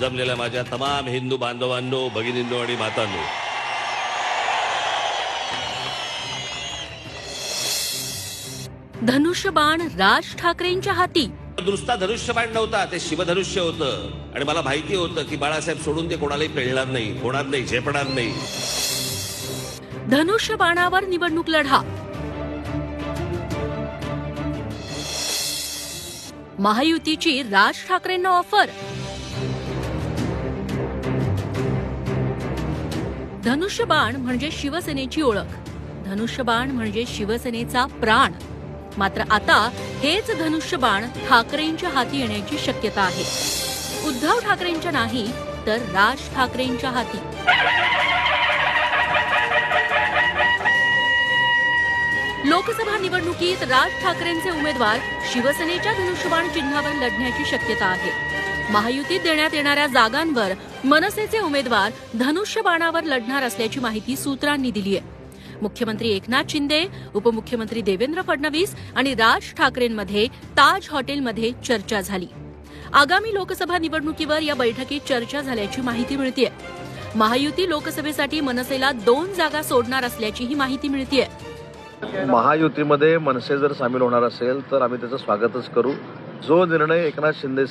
जमलेल्या माझ्या तमाम हिंदू बांधवांनो भगिनींनो आणि मातांनो. धनुष्यबाण राज ठाकरेंच्या हाती. नुसता धनुष्यबाण नव्हता ते शिवधनुष्य होतं. आणि मला माहिती होतं की बाळासाहेब सोडून ते कोणालाही पेळणार नाही होणार नाही झेपणार नाही. धनुष्यबाणावर निवडणूक लढा. महायुतीची राज ठाकरेंना ऑफर. धनुष्यबाण म्हणजे शिवसेनेची ओळख. धनुष्यबाण म्हणजे शिवसेनेचा प्राण. मात्र आता हेच धनुष्यबाण ठाकरेंच्या हाती येण्याची शक्यता आहे. उद्धव ठाकरेंच्या नाही तर राज ठाकरेंच्या हाती. लोकसभा निवडणुकीत राज ठाकरेंचे उमेदवार शिवसेनेच्या धनुष्यबाण चिन्हावर लढण्याची शक्यता आहे. महायुतीत देण्यात येणाऱ्या जागांवर मनसेचे उमेदवार धनुष्य बाणावर लढणार असल्याची माहिती सूत्रांनी दिली आहे. मुख्यमंत्री एकनाथ शिंदे उपमुख्यमंत्री देवेंद्र फडणवीस आणि राज ठाकरेंमध्ये ताज हॉटेलमध्ये चर्चा झाली. आगामी लोकसभा निवडणुकीवर या बैठकीत चर्चा झाल्याची माहिती मिळतीय. महायुती लोकसभेसाठी मनसेला दोन जागा सोडणार असल्याचीही माहिती मिळतीय. महायुतीमध्ये मनसे जर सामील होणार असेल तर आम्ही त्याचं स्वागतच करू. जो निर्णय एकनाथ शिंदे